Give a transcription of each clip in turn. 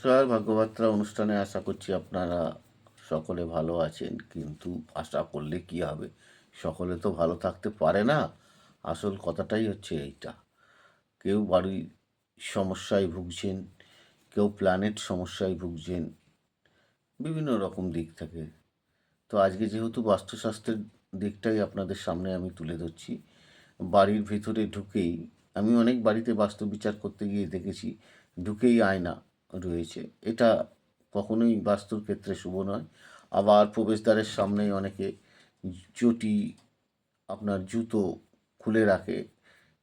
নমস্কার ভাগ্যবার্তা অনুষ্ঠানে আশা করছি আপনারা সকলে ভালো আছেন, কিন্তু আশা করলে কি হবে? সকলে তো ভালো থাকতে পারে না। আসল কথাটাই হচ্ছে এইটা। কেউ বাড়ির সমস্যায় ভুগছেন, কেউ প্ল্যানেট সমস্যায় ভুগছেন, বিভিন্ন রকম দিক থেকে। তো আজকে যেহেতু বাস্তুশাস্ত্রের দিকটাই আপনাদের সামনে আমি তুলে ধরছি, বাড়ির ভিতরে ঢুকেই, আমি অনেক বাড়িতে বাস্তু বিচার করতে গিয়ে দেখেছি, ঢুকেই আয়না। রয়েছে। এটা কখনোই বাস্তুর ক্ষেত্রে শুভ নয়। আবার প্রবেশদ্বারের সামনেই অনেকে চটি আপনার জুতো খুলে রাখে।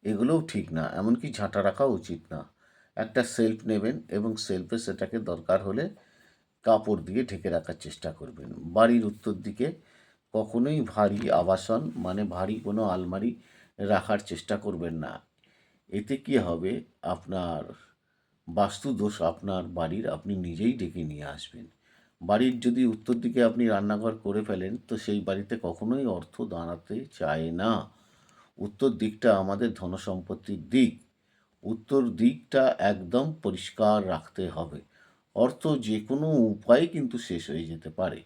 এগুলোও ঠিক না, এমনকি ঝাঁটা রাখা উচিত না। একটা সেলফ নেবেন এবং সেলফে সেটাকে দরকার হলে কাপড় দিয়ে ঢেকে রাখার চেষ্টা করবেন। বাড়ির উত্তর দিকে কখনোই ভারী আবাসন মানে ভারী কোনো আলমারি রাখার চেষ্টা করবেন না। এতে কি হবে? আপনার বাস্তু দোষ আপনার বাড়ির আপনি নিজেই ডেকে নিয়ে আসবেন। বাড়ির যদি উত্তর দিকে আপনি রান্নাঘর করে ফেলেন, তো সেই বাড়িতে কখনোই অর্থ দাঁড়াতে চায় না। উত্তর দিকটা আমাদের ধনসম্পত্তির দিক। উত্তর দিকটা একদম পরিষ্কার রাখতে হবে। অর্থ যে কোনো উপায়ে কিন্তু শেষ হয়ে যেতে পারে।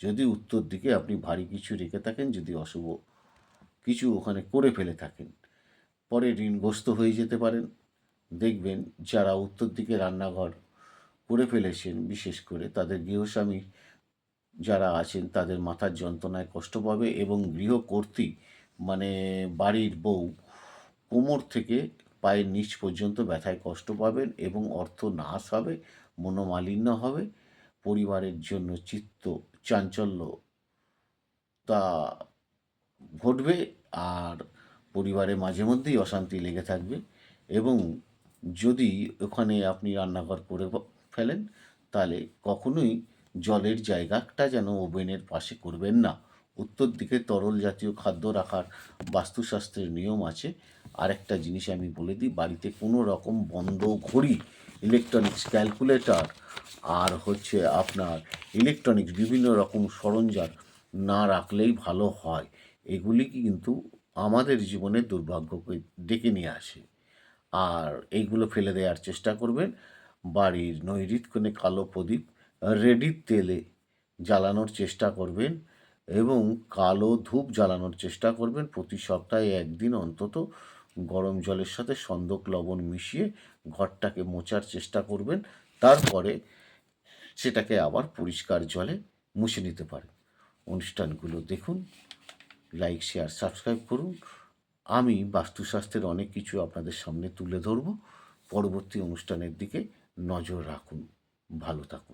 যদি উত্তর দিকে আপনি ভারী কিছু রেখে থাকেন, যদি অশুভ কিছু ওখানে করে ফেলে থাকেন, পরে ঋণগ্রস্ত হয়ে যেতে পারেন। দেখবেন যারা উত্তর দিকে রান্নাঘর করে ফেলেছেন, বিশেষ করে তাদের গৃহস্বামী যারা আছেন, তাদের মাথার যন্ত্রণায় কষ্ট পাবে এবং গৃহকর্ত্রী মানে বাড়ির বউ, কোমর থেকে পায়ের নিচ পর্যন্ত ব্যথায় কষ্ট পাবেন এবং অর্থ নাশ হবে, মনোমালিন্য হবে। পরিবারের জন্য চিত্ত চাঞ্চল্য তা ঘটবে আর পরিবারে মাঝে মধ্যেই অশান্তি লেগে থাকবে এবং যদি ওখানে আপনি রান্নাঘর করে ফেলেন, তাহলে কখনোই জলের জায়গাটা যেন ওভেনের পাশে করবেন না। উত্তর দিকে তরল জাতীয় খাদ্য রাখার বাস্তুশাস্ত্রের নিয়ম আছে। আরেকটা জিনিস আমি বলে দিই, বাড়িতে কোনো রকম বন্ধ ঘড়ি ইলেকট্রনিক্স ক্যালকুলেটর আর হচ্ছে আপনার ইলেকট্রনিক্স বিভিন্ন রকম সরঞ্জাম না রাখলেই ভালো হয়। এগুলি কিন্তু আমাদের জীবনে দুর্ভাগ্যকে ডেকে নিয়ে আসে। আর এইগুলো ফেলে দেওয়ার চেষ্টা করবেন। বাড়ির নৈরিত কোণে কালো প্রদীপ রেডির তেলে জ্বালানোর চেষ্টা করবেন এবং কালো ধূপ জ্বালানোর চেষ্টা করবেন। প্রতি সপ্তাহে একদিন অন্তত গরম জলের সাথে সন্দক লবণ মিশিয়ে ঘরটাকে মোচার চেষ্টা করবেন। তারপরে সেটাকে আবার পরিষ্কার জলে মুছে নিতে পারেন। অনুষ্ঠানগুলো দেখুন লাইক শেয়ার সাবস্ক্রাইব করুন। আমি বাস্তুশাস্ত্রের অনেক কিছু আপনাদের সামনে তুলে ধরব। পরবর্তী অনুষ্ঠানের দিকে নজর রাখুন। ভালো থাকুন।